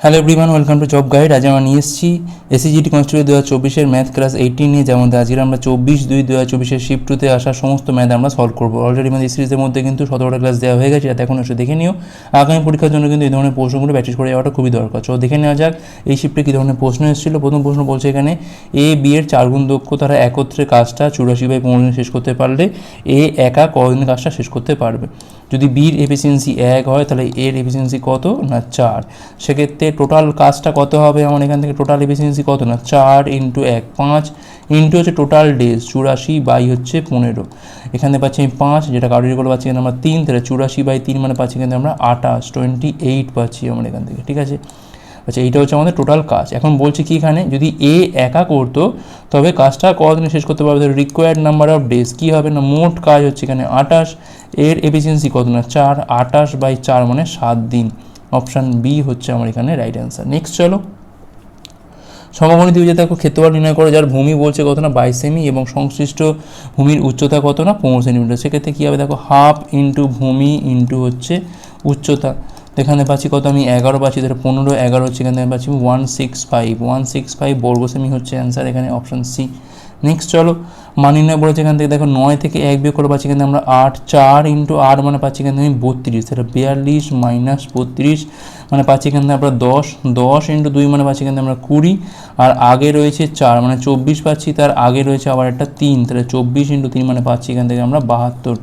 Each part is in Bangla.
Hello everyone welcome to job guide আজ আমরা নিয়ে এসেছি এসিজিটি কনস্টিটিউট দু হাজার চব্বিশের ম্যাথ ক্লাস এইটিন নিয়ে, যেমন আজকে আমরা চব্বিশ দুই দু হাজার চব্বিশের শিফট টুতে আসা সমস্ত ম্যাথ আমরা সলভ করব। অলরেডি আমাদের সিরিজের মধ্যে কিন্তু সতেরোটা ক্লাস দেওয়া হয়ে গেছে, যাতে এখন এসে দেখে নিও। আগামী পরীক্ষার জন্য কিন্তু এই ধরনের প্রশ্নগুলো প্র্যাকটিস করে যাওয়াটা খুবই দরকার। চলো দেখে নেওয়া যাক এই শিফটে কী ধরনের প্রশ্ন এসেছিল। প্রথম প্রশ্ন বলছে এখানে এ বি এর চার গুণ দক্ষ তারা একত্রে কাজটা চুরাশি বাই পনেরো দিনে শেষ করতে পারলে এ একা কদিনে কাজটা শেষ করতে পারবে। যদি বির এফিসিয়েন্সি এক হয়, তাহলে এর এফিসিয়েন্সি কত? না, চার। সেক্ষেত্রে টোটাল কাজটা কত হবে? আমার এখান থেকে টোটাল এফিসিয়েন্সি কত? না, চার ইন্টু এক, পাঁচ ইন্টু হচ্ছে টোটাল ডেজ চুরাশি বাই হচ্ছে পনেরো। এখানে পাচ্ছি আমি পাঁচ, যেটা কারোর করে পাচ্ছি এখানে আমরা তিন, তাহলে চুরাশি বাই তিন মানে পাচ্ছি কিন্তু আমরা আঠাশ টোয়েন্টি এইট পাচ্ছি আমরা এখান থেকে, ঠিক আছে? আচ্ছা এইটা হচ্ছে আমাদের টোটাল কাজ। এখন বলছি কি এখানে? যদি এ একা করতো, তবে কাজটা কতদিনে শেষ করতে পারবে? রিকোয়ার্ড নাম্বার অফ ডেজ কী হবে না? মোট কাজ হচ্ছে এখানে আঠাশ। এর এফিসিয়েন্সি কত না? চার। আঠাশ বাই চার মানে সাত দিন। অপশান বি হচ্ছে আমার এখানে রাইট অ্যান্সার নেক্সট চলো। সমগণী দিয়ে দেখো, ক্ষেত্রফল নির্ণয় করে। যার ভূমি বলছে কত না? বাইশ সেমি এবং সংশ্লিষ্ট ভূমির উচ্চতা কত না? পনেরো সেন্টিমিটার সেক্ষেত্রে কী হবে? দেখো হাফ ইন্টু ভূমি ইন্টু হচ্ছে উচ্চতা। এখানে পাচ্ছি কত আমি? এগারো পাচ্ছি, তাহলে পনেরো, এগারো হচ্ছে এখানে পাচ্ছি one six five one six five বর্গসেমি হচ্ছে অ্যান্সার এখানে অপশান সি নেক্সট চলো, মান বলেছে এখান থেকে, দেখো নয় থেকে এক বিয়োগ করে পাচ্ছি কিন্তু আমরা আট, চার ইন্টু আট মানে পাচ্ছি কিন্তু আমি বত্রিশ, তাহলে বিয়াল্লিশ মাইনাস বত্রিশ মানে পাচ্ছি থেকে আমরা দশ দশ ইন্টু দুই মানে পাচ্ছি কিন্তু আমরা কুড়ি, আর আগে রয়েছে চার মানে চব্বিশ পাচ্ছি, তার আগে রয়েছে আবার একটা তিন, তাহলে চব্বিশ ইন্টু তিন মানে পাচ্ছি এখান থেকে আমরা বাহাত্তর।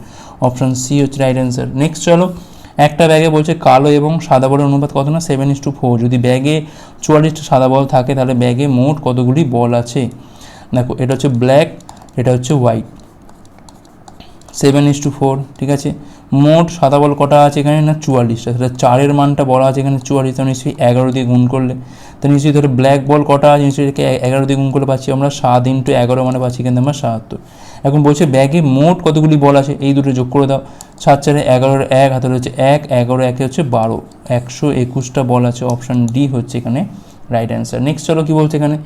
অপশান সি হচ্ছে রাইট অ্যান্সার নেক্সট চলো একটা ব্যাগে বলছে কালো এবং সাদা বলের অনুপাত কত না? সেভেন ইস টু ফোর যদি ব্যাগে চুয়াল্লিশটা সাদা বল থাকে, তাহলে ব্যাগে মোট কতগুলি বল আছে? দেখো, এটা হচ্ছে ব্ল্যাক এটা হচ্ছে white seven is to four ঠিক আছে? মোট সাদা বল কটা আছে এখানে? না চুয়াল্লিশটা তাহলে চারের মানটা বলা আছে এখানে চুয়াল্লিশ তো নিশ্চয়ই এগারো দিয়ে গুণ করলে। তো নিশ্চয়ই ধরো ব্ল্যাক বল কটা আছে? নিশ্চয়ই এটাকে এগারো দিয়ে গুণ করলে পাচ্ছি আমরা সাত ইন্টু এগারো মানে পাচ্ছি কিন্তু আমরা সাতাত্তর। এখন বলছে ব্যাগে মোট কতগুলি বল আছে? এই দুটো যোগ করে দাও। সাত চারে এগারোর এক হাতে রয়েছে এক, এগারো, একে হচ্ছে বারো। একশো একুশটা বল আছে। অপশান ডি হচ্ছে এখানে রাইট অ্যান্সার নেক্সট চলো কী বলছে এখানে?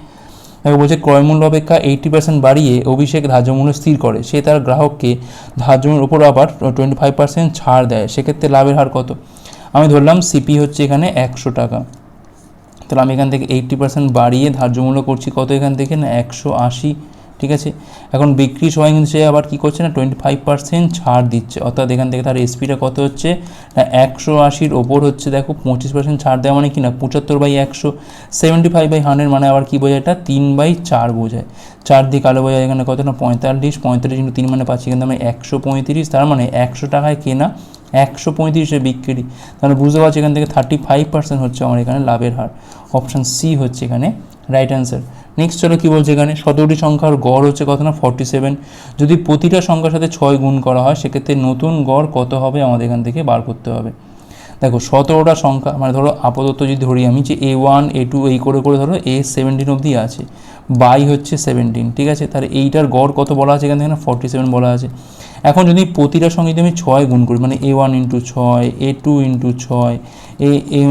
দেখো বলছে ক্রয়মূল্য অপেক্ষা এইটি পার্সেন্ট বাড়িয়ে অভিষেক ধার্য মূল্য স্থির করে। সে তার গ্রাহককে ধার্যমূল্যের উপর আবার টোয়েন্টি ফাইভ পার্সেন্ট ছাড় দেয়। সেক্ষেত্রে লাভের হার কত? আমি ধরলাম সিপি হচ্ছে এখানে একশো টাকা। তাহলে আমি এখান থেকে এইটটি পার্সেন্ট বাড়িয়ে ধার্যমূল্য করছি। কত এখান থেকে? না, একশো আশি ঠিক আছে? এখন বিক্রি সময় কিন্তু সে আবার কী করছে না টোয়েন্টি ফাইভ পার্সেন্ট ছাড় দিচ্ছে। অর্থাৎ এখান থেকে তার এসপিটা কত হচ্ছে? না, একশো আশির ওপর হচ্ছে। দেখো, পঁচিশ পার্সেন্ট ছাড় দেওয়া মানে কি না? পঁচাত্তর বাই একশো সেভেন্টি ফাইভ বাই হান্ড্রেড মানে আবার কী বোঝায় এটা? তিন বাই চার বোঝায়। চার দিক আলো বোঝায় এখানে কত না? পঁয়তাল্লিশ পঁয়তাল্লিশ ইন্টু তিন মানে পাচ্ছি কিন্তু আমি একশো পঁয়ত্রিশ। তার মানে একশো টাকায় কেনা, একশো পঁয়ত্রিশে বিক্রি। তাহলে বুঝতে পারছি এখান থেকে থার্টি ফাইভ পার্সেন্ট হচ্ছে আমার এখানে লাভের হার। অপশান সি হচ্ছে এখানে রাইট অ্যান্সার নেক্সট চলো কী বলছে এখানে? সতেরোটি সংখ্যার গড় হচ্ছে কত না? ফর্টি সেভেন যদি প্রতিটা সংখ্যার সাথে ছয় গুণ করা হয়, সেক্ষেত্রে নতুন গড় কত হবে আমাদের এখান থেকে বার করতে হবে। দেখো, সতেরোটা সংখ্যা মানে ধরো আপাতত যদি ধরি আমি যে এ ওয়ান এ টু এই করে করে ধরো এ সেভেন্টিন অবধি আছে। বাই হচ্ছে সেভেন্টিন ঠিক আছে? তাহলে এইটার গড় কত বলা আছে এখান থেকে না? ফর্টি সেভেন বলা আছে। এখন যদি প্রতিটার সঙ্গে যদি আমি ছয় গুণ করি মানে এ ওয়ান ইন্টু ছয় এ টু ইন্টু ছয়, এ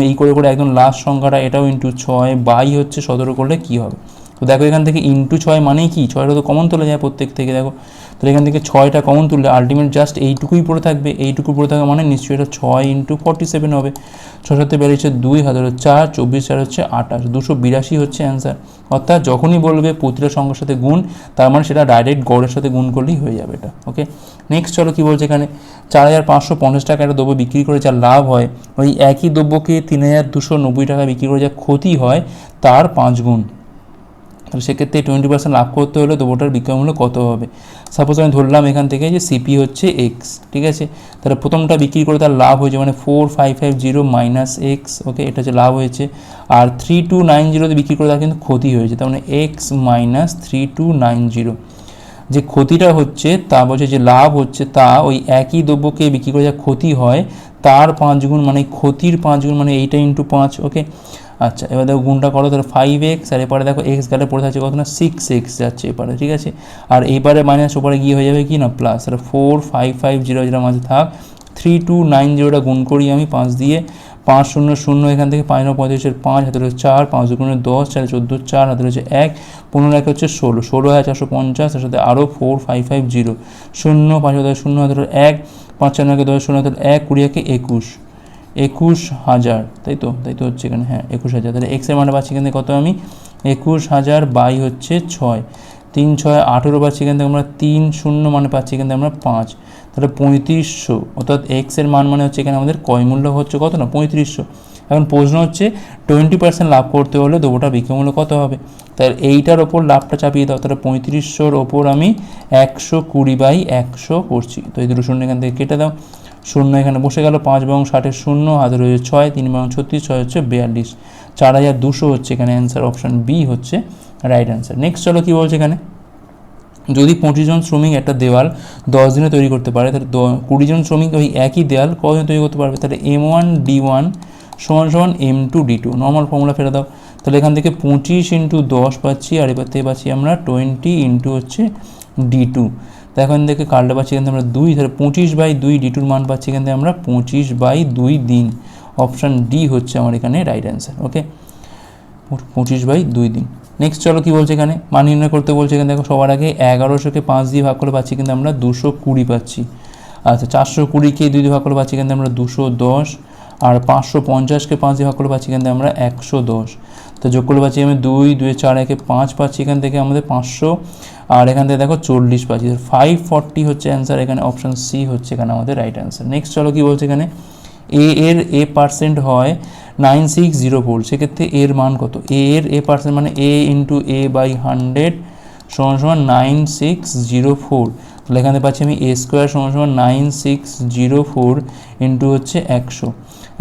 এই করে করে একদম লাস্ট সংখ্যাটা এটাও ইন্টু ছয় বাই হচ্ছে সতেরো করলে কী হবে? তো দেখো এখান থেকে ইন্টু ছয় মানেই কি? ছয়টা তো কমন তোলা যায় প্রত্যেক থেকে, দেখো। তো এখান থেকে ছয়টা কমন তুললে আলটিমেট জাস্ট এইটুকুই পড়ে থাকবে। এইটুকু পড়ে থাকা মানে নিশ্চয়ই এটা ছয় ইন্টু ফর্টি সেভেন হবে। ছ সাথে বেরিয়েছে দুই, হাজার চার চব্বিশ চার হচ্ছে আঠাশ। দুশো বিরাশি হচ্ছে অ্যান্সার অর্থাৎ যখনই বলবে প্রতিটা সংখ্যার সাথে গুণ, তার মানে সেটা ডাইরেক্ট গড়ের সাথে গুণ করলেই হয়ে যাবে এটা ওকে নেক্সট চলো কী বলছে এখানে? চার হাজার পাঁচশো পঞ্চাশ টাকা একটা দ্রব্য বিক্রি করে যা লাভ হয়। ওই একই দ্রব্যকে তিন হাজার দুশো নব্বই টাকা বিক্রি করে যা ক্ষতি হয়, তার পাঁচ গুণ। তাহলে সেক্ষেত্রে টোয়েন্টি পার্সেন্ট লাভ করতে হলে দ্রব্যটার বিক্রয় মূল্য কত হবে? সাপোজ আমি ধরলাম এখান থেকে যে সিপি হচ্ছে এক্স ঠিক আছে? তাহলে প্রথমটা বিক্রি করে তার লাভ হয়েছে মানে four five five zero minus X okay এটা হচ্ছে লাভ হয়েছে। আর থ্রি টু নাইন জিরোতে বিক্রি করে তার কিন্তু ক্ষতি হয়েছে, তার মানে X minus three two nine zero যে ক্ষতিটা হচ্ছে, তা বলছে যে লাভ হচ্ছে, তা ওই একই দ্রব্যকে বিক্রি করে যা ক্ষতি হয়, তার পাঁচ গুণ মানে ক্ষতির পাঁচ গুণ মানে এইটা ইন্টু পাঁচ ওকে আচ্ছা এবার দেখো গুণটা করো, তাহলে ফাইভ এক্স আর এপারে দেখো এক্স গেলে পড়ে থাকছে কত না সিক্স এক্স যাচ্ছে এপারে, ঠিক আছে? আর এইবারে মাইনাস ওপারে গিয়ে হয়ে যাবে কি না প্লাস তাহলে four five five zero zero মাঝে থাক থ্রি টু নাইন জিরোটা গুণ করি আমি, পাঁচ দিয়ে, পাঁচ শূন্য শূন্য, এখান থেকে পাঁচ নয় পঁয়ত্রিশের পাঁচ হাতে রয়েছে চার, পাঁচ দুগুণে দশ, চার, চোদ্দ, চার হাতে রয়েছে এক, পনেরো, এক হচ্ছে ষোলো ষোলো হাজার চারশো পঞ্চাশ, তার সাথে আরও ফোর ফাইভ ফাইভ জিরো শূন্য, পাঁচ হাজার শূন্য হাতে এক, পাঁচ, চার নয়কে দশ, শূন্য হাতে এক, কুড়ি, একে একুশ। একুশ হাজার, তাই তো? তাই তো হচ্ছে এখানে হ্যাঁ একুশ হাজার। তাহলে এক্সের মানে পাচ্ছি এখান থেকে কত আমি? একুশ হাজার বাই হচ্ছে ছয়। তিন ছয় আঠেরো পাচ্ছি এখান থেকে আমরা তিন শূন্য মানে পাচ্ছি এখান থেকে আমরা পাঁচ। তাহলে পঁয়ত্রিশশো, অর্থাৎ এক্সের মান মানে হচ্ছে এখানে আমাদের কয় মূল্য হচ্ছে কত না? পঁয়ত্রিশশো। এখন প্রশ্ন হচ্ছে, টোয়েন্টি পার্সেন্ট লাভ করতে হলে দেবোটা বিক্রয় মূল্য কত হবে? তাহলে এইটার ওপর লাভটা চাপিয়ে দাও। তাহলে পঁয়ত্রিশশোর ওপর আমি একশো কুড়ি বাই একশো করছি। তো এই দুটো শূন্য এখান থেকে কেটে দাও। শূন্য এখানে বসে গেল, পাঁচ এবং ষাটের শূন্য হাতে রয়েছে ছয়, তিন এবং ছত্রিশ, ছয় হচ্ছে বিয়াল্লিশ। চার হাজার দুশো হচ্ছে এখানে অ্যান্সার অপশান বি হচ্ছে রাইট অ্যান্সার নেক্সট চলো কী বলছে এখানে? যদি পঁচিশ জন শ্রমিক একটা দেওয়াল দশ দিনে তৈরি করতে পারে, তাহলে দ- কুড়ি জন শ্রমিক ওই একই দেওয়াল কদিনে তৈরি করতে পারবে? তাহলে এম ওয়ান ডি ওয়ান সমান সমান M two D two normal formula ফেলে দাও। তাহলে এখান থেকে পঁচিশ ইন্টু দশ পাচ্ছি, আর এবার থেকে পাচ্ছি আমরা টোয়েন্টি ইন্টু হচ্ছে ডি টু তো এখান থেকে কাটলে পাচ্ছি এখান থেকে আমরা দুই তাহলে পঁচিশ বাই দুই ডি টুর মান পাচ্ছি এখান থেকে আমরা পঁচিশ বাই দুই দিন। অপশান ডি হচ্ছে আমার এখানে রাইট অ্যান্সার ওকে পঁচিশ বাই দুই দিন। নেক্সট চলো কী বলছে এখানে? মান নির্ণয় করতে বলছে এখানে, দেখো সবার আগে এগারোশোকে পাঁচ দিয়ে ভাগ করে পাচ্ছি কিন্তু আমরা দুশো কুড়ি পাচ্ছি। আচ্ছা চারশো কুড়িকে দুই দিয়ে ভাগ করে পাচ্ছি কিন্তু আমরা দুশো দশ, আর পাঁচশো পঞ্চাশকে পাঁচ দিয়ে ভাগ করে পাচ্ছি কিন্তু আমরা একশো দশ। তো যোগ করে পাচ্ছি আমি দুই দুই চার, একে পাঁচ পাচ্ছি, এখান থেকে আমাদের পাঁচশো আর এখান থেকে দেখো চল্লিশ পাচ্ছি ফাইভ ফর্টি হচ্ছে অ্যান্সার এখানে অপশান সি হচ্ছে এখানে আমাদের রাইট অ্যান্সার নেক্সট চলো কী বলছে এখানে? এ এর এ পার্সেন্ট হয় নাইন সিক্স জিরো ফোর সেক্ষেত্রে এর মান কত? এ এর এ পার্সেন্ট মানে A into A by hundred সমান সমান নাইন সিক্স জিরো ফোর তাহলে এখানে পাচ্ছি আমি এ স্কোয়ার সমান সমান nine six zero four into হচ্ছে একশো।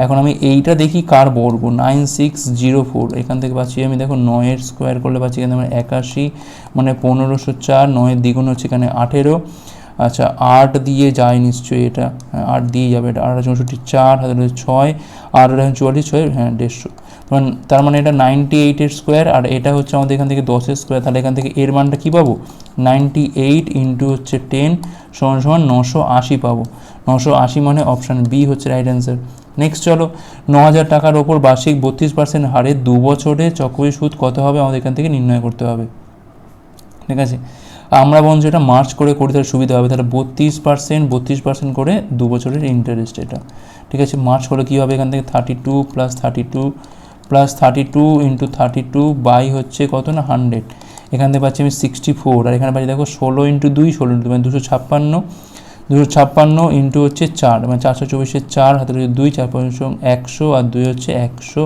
এখন আমি এইটা দেখি কার বর্গ নাইন সিক্স জিরো ফোর এখান থেকে পাচ্ছি আমি, দেখো নয়ের স্কোয়ার করলে পাচ্ছি এখানে আমার একাশি মানে পনেরোশো চার, নয়ের দ্বিগুণ হচ্ছে এখানে আঠেরো। আচ্ছা আট দিয়ে যায় নিশ্চয়ই এটা। হ্যাঁ আট দিয়ে যাবে এটা। আট চৌষট্টি, চার হাজার ছয়। আট চুয়াল্লিশ, ছয় হ্যাঁ দেড়শো। তার মানে এটা নাইনটি এইটের স্কোয়ার আর এটা হচ্ছে আমাদের এখান থেকে দশের স্কোয়ার তাহলে এখান থেকে এর মানটা কী পাবো? নাইনটি এইট ইন্টু হচ্ছে টেন সমান সমান নশো আশি পাবো। নশো আশি মানে অপশান বি হচ্ছে রাইট অ্যান্সার নেক্সট চলো ন হাজার টাকার ওপর বার্ষিক বত্রিশ পার্সেন্ট হারে দু বছরে চক্রবৃদ্ধি সুদ কত হবে? আমাদের এখান থেকে নির্ণয় করতে হবে। ঠিক আছে? আমরা বরঞ্চ এটা মার্চ করে করি তাহলে সুবিধা হবে। তাহলে বত্রিশ পার্সেন্ট বত্রিশ পার্সেন্ট করে দু বছরের ইন্টারেস্ট এটা। ঠিক আছে? মার্চ করে কী হবে এখান থেকে? Thirty two plus thirty two plus thirty two into thirty two by হচ্ছে কত না হান্ড্রেড এখান থেকে পাচ্ছি আমি সিক্সটি ফোর আর এখানে পাচ্ছি দেখো ষোলো ইন্টু দুই, ষোলো ইন্টু মানে দুশো ছাপ্পান্ন। দুশো ছাপ্পান্ন ইন্টু হচ্ছে চার মানে চারশো চব্বিশের চার, হাতে রয়েছে দুই, চার পঞ্চ একশো, আর দুই হচ্ছে একশো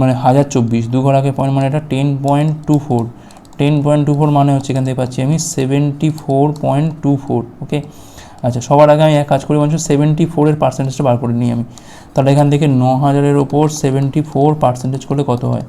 মানে হাজার চব্বিশ। দু ঘর আগে পয়েন্ট মানে এটা ten point two four ten point two four মানে হচ্ছে এখান থেকে পাচ্ছি আমি seventy four point two four okay আচ্ছা সবার আগে আমি এক কাজ করি বলছি সেভেন্টি ফোরের পার্সেন্টেজটা বার করে নিই আমি। তাহলে এখান থেকে ন হাজারের ওপর সেভেন্টি ফোর পার্সেন্টেজ করলে কত হয়?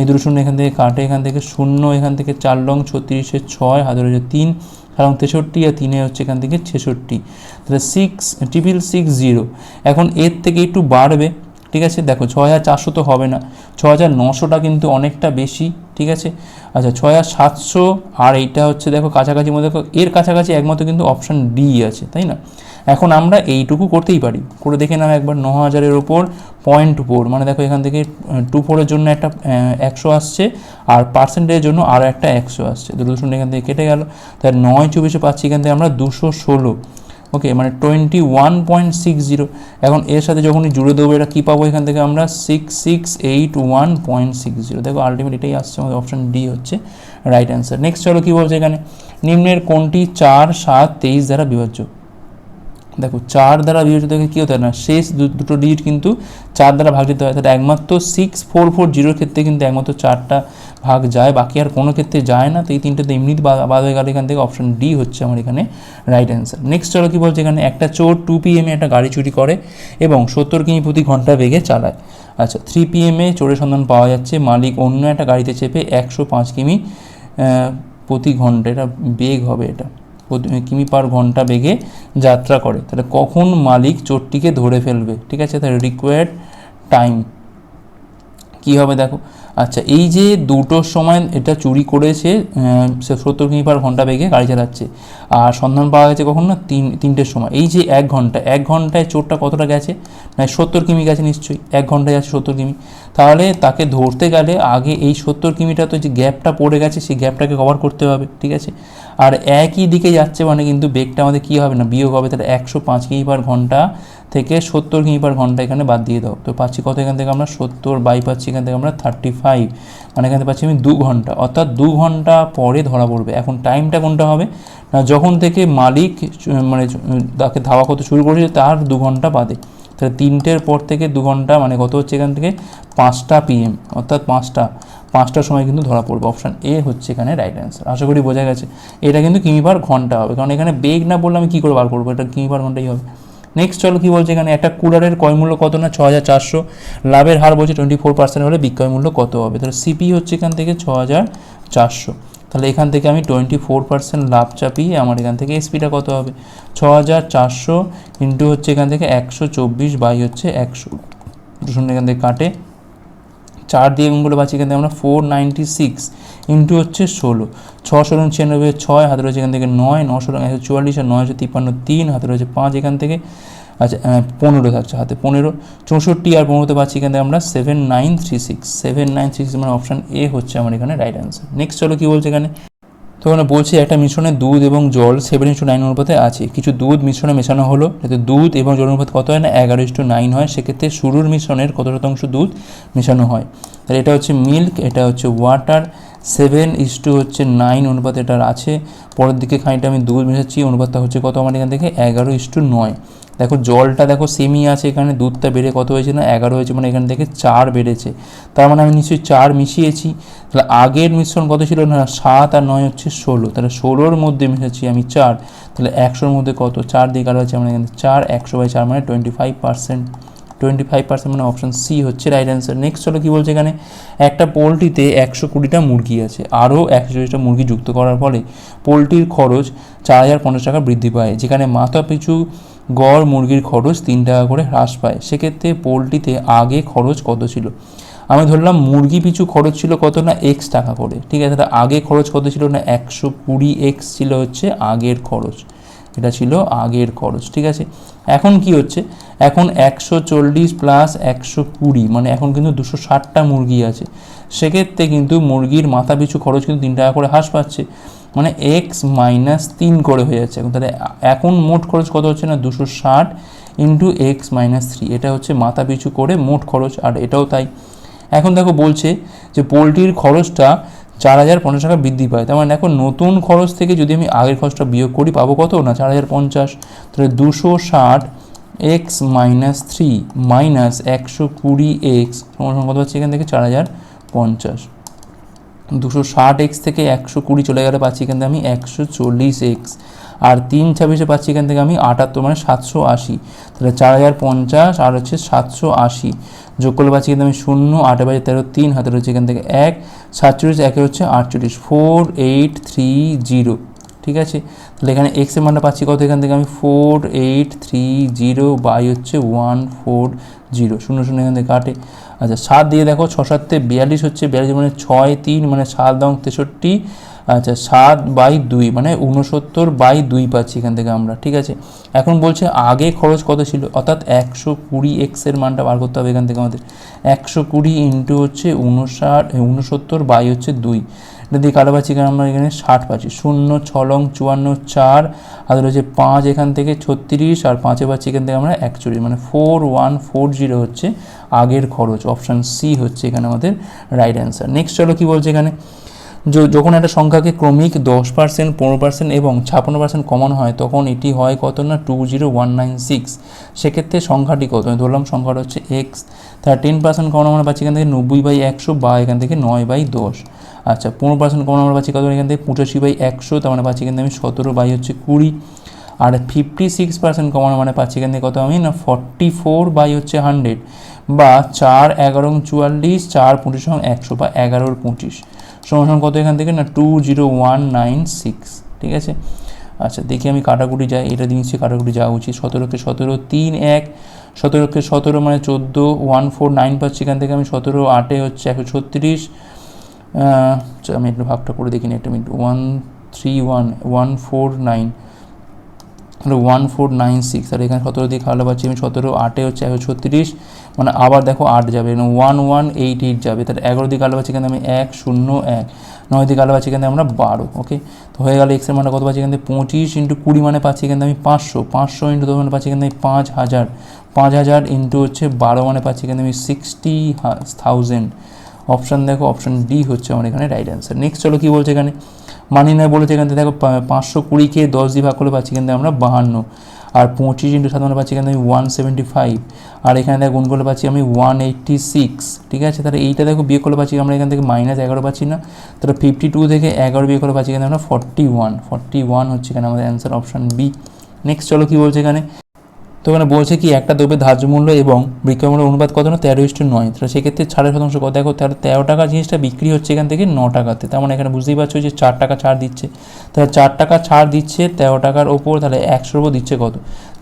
এই দুটো শূন্য এখান থেকে কাটে, এখান থেকে শূন্য, এখান থেকে চার লং ছত্রিশে ছয়, হাজার হচ্ছে তিন, কারণ তেষট্টি আর তিনে হচ্ছে এখান থেকে ছেষট্টি। তাহলে সিক্স ট্রিপিল সিক্স জিরো এখন এর থেকে একটু বাড়বে ঠিক আছে? দেখো ছ হাজার চারশো তো হবে না। ছ হাজার নশোটা কিন্তু অনেকটা বেশি, ঠিক আছে? আচ্ছা ছ হাজার সাতশো আর এইটা হচ্ছে দেখো কাছাকাছি মধ্যে এর কাছাকাছি একমাত্র কিন্তু অপশান ডি আছে, তাই না? এখন আমরা এইটুকু করতেই পারি। করে দেখে নাও একবার ন হাজারের ওপর পয়েন্ট ফোর মানে দেখো এখান থেকে টু ফোরের জন্য একটা একশো আসছে, আর পার্সেন্টেজের জন্য আরও একটা একশো আসছে। দুটো শূন্য এখান থেকে কেটে গেল। তাহলে নয় চব্বিশে পাচ্ছি এখান থেকে আমরা দুশো ষোলো। ওকে মানে twenty one point six zero এখন এর সাথে যখনই জুড়ে দেবো, এটা কী পাবো এখান থেকে আমরা? Six six eight one point six zero দেখো আলটিমেট এটাই আসছে আমাদের অপশান ডি হচ্ছে রাইট অ্যান্সার নেক্সট চলো কী বলছে এখানে? নিম্নের কোনটি? চার, সাত, তেইশ দ্বারা বিভাজ্য। দেখো, চার দ্বারা হলে কী হতে হয় না? শেষ দুটো ডিজিট কিন্তু চার দ্বারা ভাজিত হয়। তাহলে একমাত্র সিক্স ফোর ফোর জিরোর ক্ষেত্রে কিন্তু একমাত্র চারটা ভাগ যায়। বাকি আর কোনো ক্ষেত্রে যায় না। তো এই তিনটে তো এমনিতে বাদ হয়ে গেল এখান থেকে অপশন ডি হচ্ছে আমার এখানে রাইট অ্যান্সার নেক্সট চলো কী বলছে এখানে? একটা চোর টু পিএমে একটা গাড়ি চুরি করে এবং সত্তর কিমি প্রতি ঘণ্টা বেগে চালায়। আচ্ছা থ্রি পিএমে চোরের সন্ধান পাওয়া যাচ্ছে। মালিক অন্য একটা গাড়িতে চেপে একশো পাঁচ কিমি প্রতি ঘণ্টা। এটা বেগ হবে এটা। কিমি পার ঘণ্টা বেগে যাত্রা করে। তাহলে কখন মালিক চোরটিকে ধরে ফেলবে? ঠিক আছে? তাহলে রিকোয়ার্ড টাইম কি হবে দেখো? আচ্ছা এই যে দুটোর সময় এটা চুরি করেছে সত্তর কিমি পার ঘণ্টা বেগে গাড়ি চালাচ্ছে, আর সন্ধান পাওয়া গেছে কখন না? তিন, তিনটের সময়। এই যে এক ঘণ্টা, এক ঘন্টায় চোরটা কতটা গেছে? না সত্তর কিমি গেছে নিশ্চয়ই, এক ঘন্টায় যাচ্ছে সত্তর কিমি। তাহলে তাকে ধরতে গেলে আগে এই সত্তর কিমিটা তো যে গ্যাপটা পড়ে গেছে, সেই গ্যাপটাকে কভার করতে হবে, ঠিক আছে? আর একই দিকে যাচ্ছে মানে কিন্তু বেগটা আমাদের কী হবে না? বিয়োগ হবে, তাহলে একশো পাঁচ কিমি পার ঘণ্টা থেকে সত্তর কিমি পার ঘণ্টা এখানে বাদ দিয়ে দাও। তো পাচ্ছি কত এখান থেকে আমরা? সত্তর বাই পাচ্ছি এখান থেকে আমরা থার্টি ফাইভ মানে এখান থেকে পাচ্ছি আমি দু ঘণ্টা। অর্থাৎ দু ঘণ্টা পরে ধরা পড়বে। এখন টাইমটা কোনটা হবে? না, যখন থেকে মালিক মানে তাকে ধাওয়া করতে শুরু করেছে, তার দু ঘণ্টা বাদে। তাহলে তিনটের পর থেকে দু ঘণ্টা মানে কত হচ্ছে এখান থেকে? পাঁচটা পিএম অর্থাৎ পাঁচটা। পাঁচটার সময় কিন্তু ধরা পড়বে। অপশান এ হচ্ছে এখানে রাইট অ্যান্সার আশা করি বোঝা গেছে। এটা কিন্তু কিমি পার ঘণ্টা হবে। কারণ এখানে বেগ না বললে আমি কী করে বার করব? এটা কিমি পার ঘন্টাই হবে। নেক্সট চলো কী বলছে এখানে? একটা কুলারের ক্রয় মূল্য কত না? ছ হাজার চারশো। লাভের হার বলছে টোয়েন্টি ফোর পার্সেন্ট হলে বিক্রয় মূল্য কত হবে? তাহলে সিপি হচ্ছে এখান থেকে ছ হাজার চারশো। তাহলে এখান থেকে আমি টোয়েন্টি ফোর পার্সেন্ট লাভ চাপিয়ে আমার এখান থেকে এসপিটা কত হবে? ছ হাজার চারশো ইন্টু হচ্ছে এখান থেকে একশো চব্বিশ বাই হচ্ছে একশো। শূন্য এখান থেকে কাটে চার দিয়ে গুণগুলো পাচ্ছি এখান থেকে আমরা ফোর নাইনটি সিক্স ইন্টু হচ্ছে ষোলো। ছ ষোলো ছিয়ানব্বই ছয় হাতে রয়েছে এখান থেকে নয়, ন ষোলো একশো চুয়াল্লিশ আর নয়শো তিপ্পান্ন, তিন হাতে রয়েছে পাঁচ এখান থেকে আচ্ছা পনেরো থাকছে হাতে, পনেরো। চৌষট্টি আর পনেরোতে পাচ্ছি এখান থেকে আমরা seven nine three six seven nine three six মানে অপশান এ হচ্ছে আমার এখানে রাইট অ্যান্সার নেক্সট চলো কী বলছে এখানে? তো ওখানে বলছে একটা মিশ্রণে দুধ এবং জল সেভেন ইস্টু নাইন অনুপাতে আছে। কিছু দুধ মিশ্রণে মেশানো হলো, যাতে দুধ এবং জল অনুপাত কত হয় না? এগারো ইস্টু নাইন হয়, সেক্ষেত্রে শুরুর মিশ্রণের কত শতাংশ দুধ মেশানো হয়? তাহলে এটা হচ্ছে মিল্ক এটা হচ্ছে ওয়াটার সেভেন ইস্টু হচ্ছে নাইন অনুপাত এটার আছে। পরের দিকে খানিকটা আমি দুধ মেশাচ্ছি, অনুপাতটা হচ্ছে কত? আমার এখান থেকে এগারো ইস্টু নয়। দেখো জলটা দেখো সেমি আছে এখানে, দুধটা বেড়ে কত হয়েছে না? এগারো হয়েছে মানে এখান থেকে চার বেড়েছে। তার মানে আমি নিশ্চয়ই চার মিশিয়েছি। তাহলে আগের মিশ্রণ কত ছিল? না, সাত আর নয় হচ্ছে ষোলো। তাহলে ষোলোর মধ্যে মিশাচ্ছি আমি চার। তাহলে একশোর মধ্যে কত? চার দিয়ে কারও হচ্ছে আমার এখানে চার, একশো বাই চার মানে twenty five percent twenty five percent মানে অপশন সি হচ্ছে রাইট অ্যান্সার নেক্সট চলো কী বলছে এখানে? একটা পোলট্রিতে একশো কুড়িটা মুরগি আছে। আরও একশো চল্লিশটা মুরগি যুক্ত করার ফলে পোলট্রির খরচ চার হাজার পঞ্চাশ টাকা বৃদ্ধি পায়। যেখানে মাথা পিছু গড় মুরগির খরচ তিন টাকা করে হ্রাস পায়। সেক্ষেত্রে পোলট্রিতে আগে খরচ কত ছিল? আমি ধরলাম মুরগি পিছু খরচ ছিল কত না এক্স টাকা করে। ঠিক আছে, তাহলে আগে খরচ কত ছিল না একশো কুড়ি এক্স ছিল হচ্ছে আগের খরচ। এটা ছিল আগের খরচ, ঠিক আছে? এখন কি হচ্ছে? এখন একশো চল্লিশ প্লাস একশো কুড়ি মানে এখন কিন্তু দুশো ষাটটা মুরগি আছে। সেক্ষেত্রে কিন্তু মুরগির মাথা পিছু খরচ কিন্তু তিন টাকা করে হ্রাস পাচ্ছে। মানে এক্স মাইনাস তিন করে হয়ে যাচ্ছে। এখন তাহলে এখন মোট খরচ কত হচ্ছে না? দুশো ষাট ইন্টু এক্স মাইনাস থ্রি এটা হচ্ছে মাথা পিছু করে মোট খরচ, আর এটাও তাই। এখন দেখো বলছে যে পোলট্রির খরচটা চার হাজার পঞ্চাশ টাকা বৃদ্ধি পায়। তার মানে দেখো নতুন খরচ থেকে যদি আমি আগের খরচটা বিয়োগ করি, পাবো কত? না, চার হাজার পঞ্চাশ। তাহলে দুশো ষাট এক্স মাইনাস থ্রি মাইনাস একশো কুড়ি এক্স সমান কত পাচ্ছি এখান থেকে? চার হাজার পঞ্চাশ। দুশো ষাট এক্স থেকে একশো কুড়ি চলে গেলে পাচ্ছি এখান থেকে আমি একশো চল্লিশ এক্স আর তিন ছাব্বিশে পাচ্ছি এখান থেকে আমি আটাত্তর মানে সাতশো আশি। তাহলে চার হাজার পঞ্চাশ আর হচ্ছে সাতশো আশি। যোগ করলে পাচ্ছি কিন্তু আমি শূন্য, আটে বাজে তেরো, তিন হাতে রয়েছে এখান থেকে এক, সাতচল্লিশ, একে হচ্ছে আটচল্লিশ ফোর এইট থ্রি জিরো ঠিক আছে? তাহলে এখানে এক্সের মানটা পাচ্ছি কত? এখান থেকে আমি four eight three zero by হচ্ছে ওয়ান ফোর জিরো শূন্য শূন্য এখান থেকে কাটে। আচ্ছা সাত দিয়ে দেখো, ছ সাতে বিয়াল্লিশ হচ্ছে, বিয়াল্লিশ মানে ছয়, তিন মানে সাত, দং তেষট্টি। আচ্ছা সাত বাই দুই মানে উনসত্তর বাই দুই পাচ্ছি এখান থেকে আমরা, ঠিক আছে? এখন বলছে আগে খরচ কত ছিল? অর্থাৎ একশো কুড়ি এক্সের মানটা বার করতে হবে এখান থেকে আমাদের। একশো কুড়ি ইন্টু হচ্ছে উনষাট উনসত্তর বাই হচ্ছে দুই। এটা দিয়ে কালো পাচ্ছি এখানে আমরা এখানে ষাট পাচ্ছি। শূন্য ছলং চুয়ান্ন, চার। আর রয়েছে পাঁচ এখান থেকে ছত্রিশ, আর পাঁচে পাচ্ছি এখান থেকে আমরা একচল্লিশ মানে ফোর ওয়ান ফোর জিরো হচ্ছে। আগের খরচ অপশান সি হচ্ছে এখানে আমাদের রাইট অ্যান্সার নেক্সট চলো কী বলছে এখানে? যখন একটা সংখ্যাকে ক্রমিক দশ পার্সেন্ট পনেরো পার্সেন্ট এবং ছাপ্পান্ন পার্সেন্ট কমানো হয়, তখন এটি হয় কত না? Two zero one nine six সেক্ষেত্রে সংখ্যাটি কত? আমি ধরলাম সংখ্যাটা হচ্ছে এক্স তার টেন পার্সেন্ট কমানো আমরা পাচ্ছি এখান থেকে নব্বই বাই একশো বা এখান থেকে নয় বাই দশ। আচ্ছা পনেরো পার্সেন্ট কমানো আমরা পাচ্ছি কত? এখান থেকে পঁচাশি বাই একশো, তার মানে পাচ্ছি এখান থেকে আমি সতেরো বাই হচ্ছে কুড়ি। আর ফিফটি সিক্স পার্সেন্ট কমানো মানে পাচ্ছি এখান থেকে কত আমি? না ফর্টি ফোর বাই হচ্ছে হান্ড্রেড বা চার এগারো চুয়াল্লিশ চার পঁচিশ একশো বা এগারোর পঁচিশ। সমান কত এখান থেকে? না two zero one nine six ঠিক আছে? আচ্ছা দেখি আমি কাটাকুটি যাই। এটা দিয়ে নিশ্চয়ই কাটাকুটি যাওয়া উচিত। সতেরোকে সতেরো তিন এক। সতেরোকে সতেরো মানে চোদ্দ ওয়ান ফোর নাইন পাচ্ছি এখান থেকে আমি। সতেরো আটে হচ্ছে একশো ছত্রিশ। আচ্ছা, আমি একটু ভাগটা করে দেখি না একটা minute. One three one one four nine one four nine six আর এখানে সতেরো দিয়ে খাওয়ালে পাচ্ছি আমি সতেরো, আটে হচ্ছে একশো ছত্রিশ মানে আবার দেখো আট যাবে ওয়ান ওয়ান এইট এইট যাবে, তাহলে এগারো দিয়ে কালো পাচ্ছি এখানে আমি এক, শূন্য, এক, নয় দিয়ে কালো পাচ্ছি এখানে আমরা বারো ওকে তো হয়ে গেল এক্সের মানে কত পাচ্ছি এখানে পঁচিশ ইন্টু কুড়ি মানে পাচ্ছি এখানে আমি পাঁচশো পাঁচশো ইন্টু দশ মানে পাচ্ছি এখানে পাঁচ হাজার পাঁচ হাজার ইন্টু হচ্ছে বারো মানে পাচ্ছি এখানে আমি সিক্সটি থাউজেন্ড অপশান দেখো অপশান ডি হচ্ছে আমার এখানে রাইট অ্যান্সার নেক্সট চলো কী বলছে এখানে? মানি নেয় বলেছে এখান থেকে, দেখো পাঁচশো কুড়িকে দশ দিয়ে ভাগ করে পাচ্ছি কিন্তু আমরা বাহান্ন। আর পঁচিশ ইন্টু সাধারণ মানে পাচ্ছি কিন্তু আমি ওয়ান সেভেন্টি ফাইভ আর এখানে দেখো, গুণ করলে পাচ্ছি আমি ওয়ান এইট্টি সিক্স ঠিক আছে? তাহলে এইটা দেখো বিয়ে করলে পাচ্ছি আমরা এখান থেকে মাইনাস এগারো পাচ্ছি না। তাহলে ফিফটি টু থেকে এগারো বিয়ে করে পাচ্ছি কিন্তু আমরা ফর্টি ওয়ান ফর্টি ওয়ান হচ্ছে এখানে আমাদের অ্যান্সার অপশান বি নেক্সট চলো কী বলছে এখানে? তো এখানে বলছে কি, একটা দ্রব্যের ধার্য মূল্য এবং বিক্রয় মূল্য অনুপাত কত না, তেরো ইস্টু নয়। তাহলে সেক্ষেত্রে ছাড়ের শতাংশ কত? দেখো, তাহলে তেরো টাকা জিনিসটা বিক্রি হচ্ছে এখান থেকে ন টাকাতে। তার মানে এখানে বুঝতেই পারছ যে চার টাকা ছাড় দিচ্ছে। তাহলে চার টাকা ছাড় দিচ্ছে তেরো টাকার ওপর, তাহলে একশোর ওপর দিচ্ছে কত?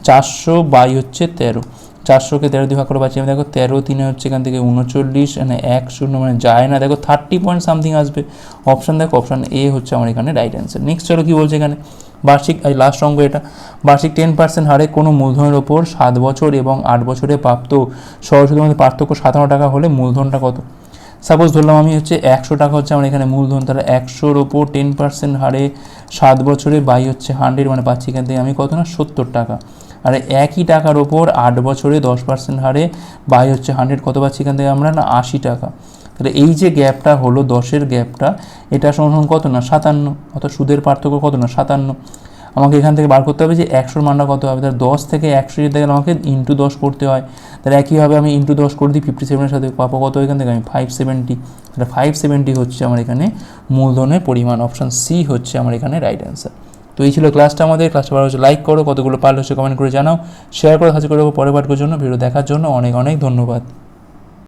চারশো বাই হচ্ছে তেরো। চারশোকে তেরো দিয়ে ভাগ করে পাচ্ছি আমি দেখো, তেরো তিনে হচ্ছে এখান থেকে উনচল্লিশ মানে এক শূন্য মানে যায় না। দেখো থার্টি পয়েন্ট সামথিং আসবে। অপশান দেখো অপশান এ হচ্ছে আমার এখানে রাইট অ্যান্সার নেক্সট চলো কী বলছে এখানে? বার্ষিক, এই লাস্ট অঙ্ক এটা। বার্ষিক টেন পার্সেন্ট হারে কোনো মূলধনের ওপর সাত বছর এবং আট বছরে প্রাপ্ত সরস্বতীর মধ্যে পার্থক্য সাতান্ন টাকা হলে মূলধনটা কত? সাপোজ ধরলাম আমি হচ্ছে একশো টাকা হচ্ছে আমার এখানে মূলধন, তাহলে একশোর ওপর টেন পার্সেন্ট হারে সাত বছরে বাই হচ্ছে হান্ড্রেড মানে পাচ্ছি এখান থেকে আমি কত না? সত্তর টাকা। আর একই টাকার ওপর আট বছরে দশ পার্সেন্ট হারে বাই হচ্ছে হান্ড্রেড কত পাচ্ছি এখান থেকে আমরা না আশি টাকা। তাহলে এই যে গ্যাপটা হলো দশের গ্যাপটা এটা সমান কত না? সাতান্ন। অর্থাৎ সুদের পার্থক্য কত না? সাতান্ন। আমাকে এখান থেকে বার করতে হবে যে একশোর মানটা কত হবে? তাহলে দশ থেকে একশো যেতে গেলে আমাকে ইন্টু দশ করতে হয়। তাহলে একইভাবে আমি ইন্টু দশ করে দিই ফিফটি সেভেনের সাথে পাবো কত এখান থেকে? আমি ফাইভ সেভেন্টি তাহলে ফাইভ সেভেন্টি হচ্ছে আমার এখানে মূলধনের পরিমাণ। অপশান সি হচ্ছে আমার এখানে রাইট অ্যান্সার তো এই ছিল ক্লাসটা আমাদের। ক্লাসটা ভালো হচ্ছে লাইক করো, কতগুলো পারলে হচ্ছে কমেন্ট করে জানাও। শেয়ার করে, সাহায্য করে পরের পাঠকের জন্য। ভিডিও দেখার জন্য অনেক অনেক ধন্যবাদ।